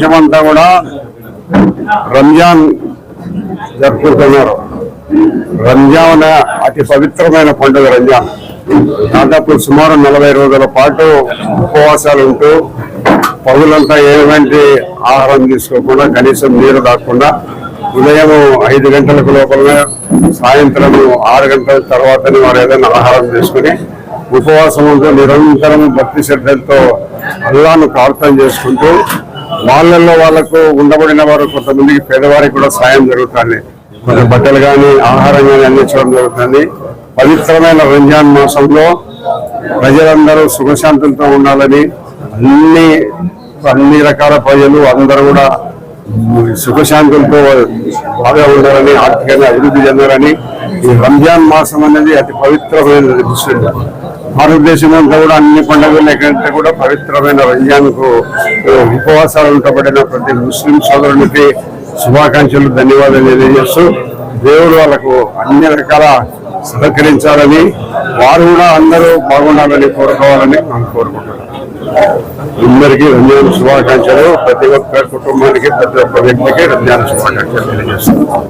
ప్రపంచమంతా కూడా రంజాన్ జరుపుకుంటున్నారు. రంజాన్ అతి పవిత్రమైన పండుగ రంజాన్. దాదాపు సుమారు నలభై రోజుల పాటు ఉపవాసాలు ఉంటూ పగులంతా ఎటువంటి ఆహారం తీసుకోకుండా కనీసం నీరు దాక్కుండా ఉదయం ఐదు గంటలకు లోపలనే సాయంత్రం ఆరు గంటల తర్వాతనే వారు ఏదైనా ఆహారం తీసుకుని ఉపవాసం ఉంటూ నిరంతరం భక్తి శ్రద్ధలతో అల్లాను ప్రార్థన చేసుకుంటూ వాళ్ళల్లో వాళ్ళకు ఉండబడిన వారు కొంతమందికి పేదవారికి కూడా సాయం జరుగుతుంది. కొంత బట్టలు కానీ ఆహారం కానీ అందించడం జరుగుతుంది. పవిత్రమైన రంజాన్ మాసంలో ప్రజలందరూ సుఖశాంతులతో ఉండాలని అన్ని అన్ని రకాల ప్రజలు అందరూ కూడా సుఖశాంతులతో బాగా ఉండాలని ఆర్థికంగా అభివృద్ధి చెందాలని ఈ రంజాన్ మాసం అనేది అతి పవిత్రమైనది. ముస్లింలు భారతదేశం అంతా కూడా అన్ని పండుగల కంటే కూడా పవిత్రమైన రంజాన్కు ఉపవాసాలు ఉంటబడిన ప్రతి ముస్లిం సోదరునికి శుభాకాంక్షలు ధన్యవాదాలు తెలియజేస్తూ దేవుడు వాళ్ళకు అన్ని రకాల సహకరించాలని వారు కూడా అందరూ బాగుండాలని కోరుకోవాలని మనం కోరుకుంటున్నాం. అందరికీ రంజాన్ శుభాకాంక్షలు ప్రతి ఒక్క కుటుంబానికి ప్రతి ఒక్క వ్యక్తికి రంజాన్ శుభాకాంక్షలు తెలియజేస్తున్నాం.